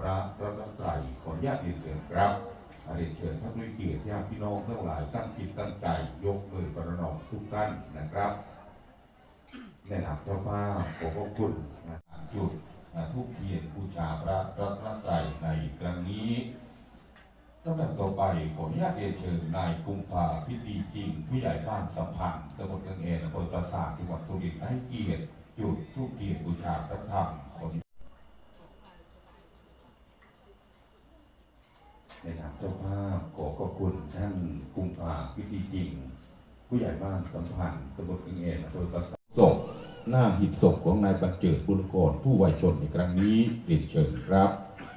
พระรัตนตรัยขออนุญาตเรียนเชิญครับเรียนเชิญท่านผู้มีเกียรติญาติพี่น้องทั้งหลายตั้งจิตตั้งใจยกมือประนอมทุกท่านนะครับในนามเจ้าภาพขอขอบคุณนะจุดทูกเทียนบูชาพระรัตนตรัยในครั้งนี้ลำดับต่อไปขออนุญาตเรียนเชิญนายกุมภาพิธีจริง ผู้ใหญ่บ้านสัมพันธ์ตำบลกังเอนอำเภอปราสาทจังหวัดสุรินทร์ให้เกียรติจุดทูกเทียนบูชาพระธรรมขอ ในนามเจ้าภาพขอขอบคุณท่านกุมภาพิธีจริง ผู้ใหญ่บ้านสัมพันธ์ตำบลกังเองโดยประสานศพหน้าหีบศพของนายบรรเจิดบุญกรผู้วัยชนในครั้งนี้เรียนเชิญครับ ใ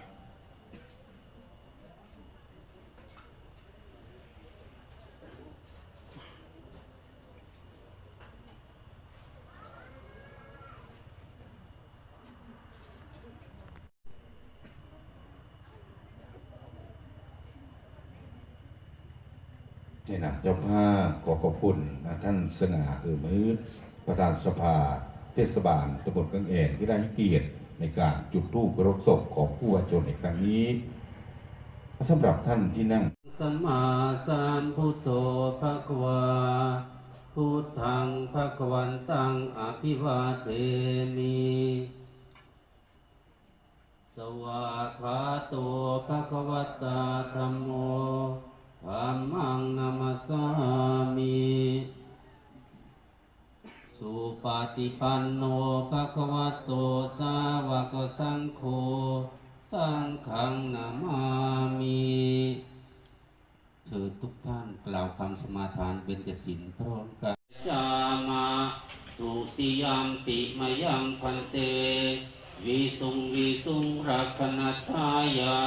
นี่นามเจ้าภาพขอขอบคุณนะท่านสง่าเออมือประธานสภา เทศบาลตำบลกังเอนที่ได้ให้เกียรติในการจุดธูปรพศพของผู้วายชนในครั้งนี้สำหรับท่านที่นั่งสัมมาสัมพุทโธภะควาพุทธังภะควันตังอภิวาเทมิสวากขาโตภะควตาธัมโม ธัมมังนามัสามิสุปฏิปันโนภะคะวะโตสาวกสังโฆสังฆังนามามิเธอทุกท่านกล่าวคำสมาทานเป็นจสินพร้อมกันจามาตุติยามปิมายังพันเตวิสุงวิสุงรักขณทายา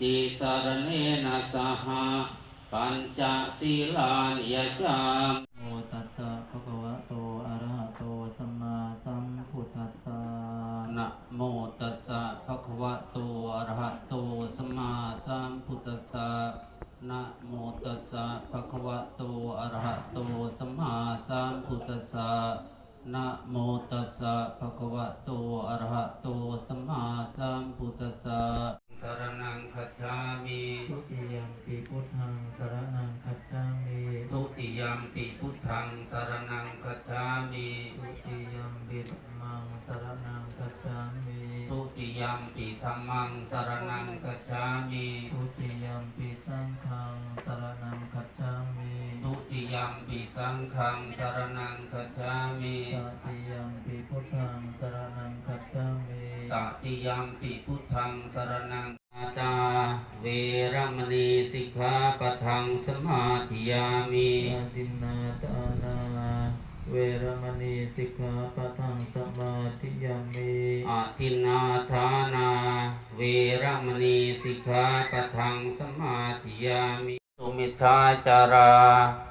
ติสารเนนะสหะ ปัญจศีลานิยจามโมตัสสะภะคะวะโตอะระหะโตสัมมาสัมพุทธัสสะนะโมตัสสะภะคะวะโตอะระหะโตสัมมาสัมพุทธัสสะนะโมตัสสะภะคะวะโตอะระหะโตสัมมาสัมพุทธัสสะนะโมตัสสะภะคะวะโตอะระหะโตสัมมาสัมพุทธัสสะ มปิสังฆังสรณังคัจฉามิตติยมปีพุทธังสรณังคัจฉามิตติยมปิพุทธังสรณังอาตาเวรมณีสิกขาปะทังสมาธิยามิยาตินนาตานาเวรมณีสิกขาปะทังสมาธิยามิอาทินนาทานา เวรมณีสิกขาปะทังสมาธิยามิสุ มิทาจารา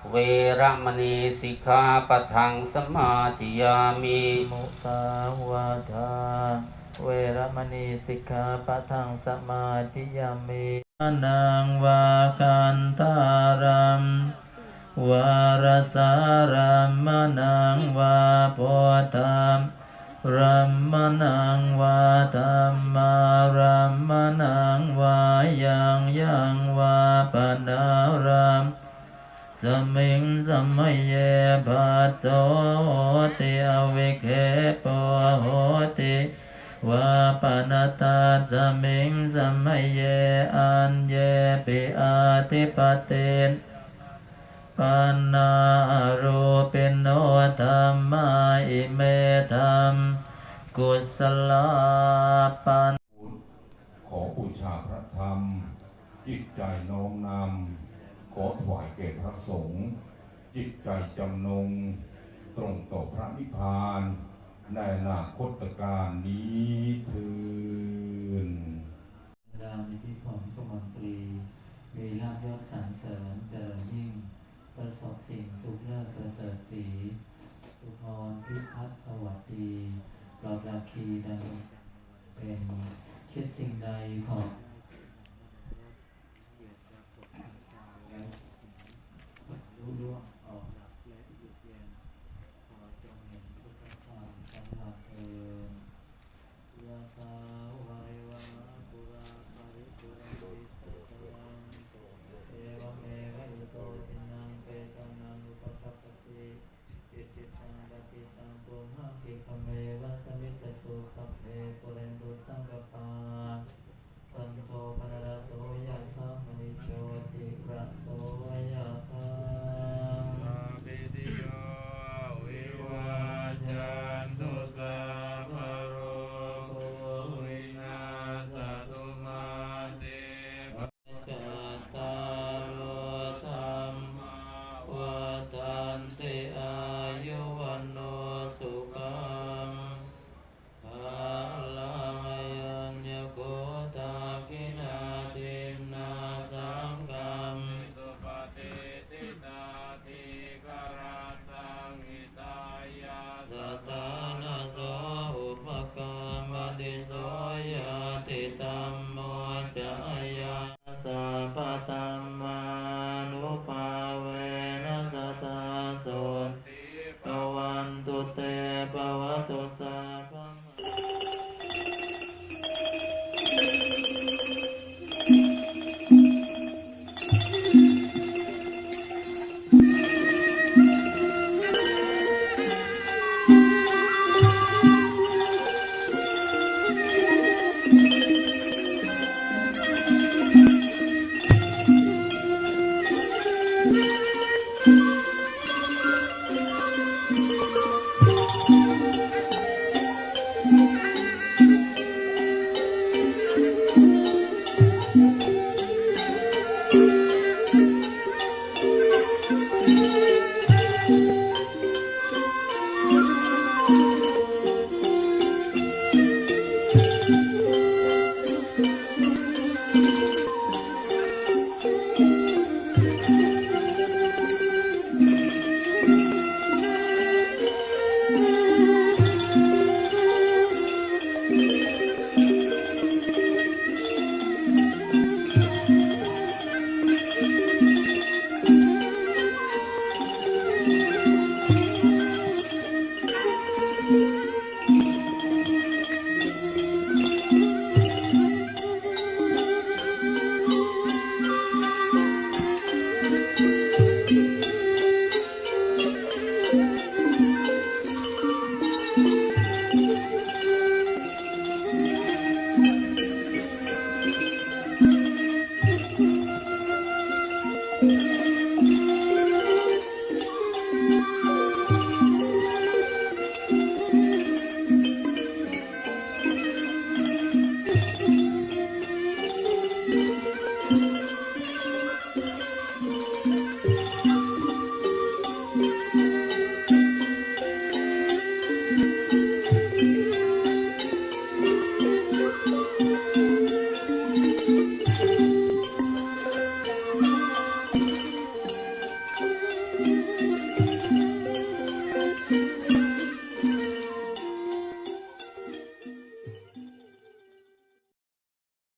เวรมณีสิกขาปะทังสมาธิยามิมุสาวาทาเวรมณีสิกขาปะทังสมาธิยามินางวากันตารัมวารสารัมมนังวาโพธาม รัมมนังวาธรรมารัมมนังวายังยังวาปนารัมสมิงสมัยเยภัสโสติอวิเคปโหติวาปนตาสมิงสมัยเยอันเยปิอาติปเตน ปันนารูปินโนธรรมาอิเมธรรม กุศลปันขอบูชาพระธรรม จิตใจน้อมนำขอถวายแก่พระสงฆ์จิตใจจำนง ตรงต่อพระนิพพาน ในอนาคตการนี้ถึนดาวในที่ของสมนตรีมีลาภยศส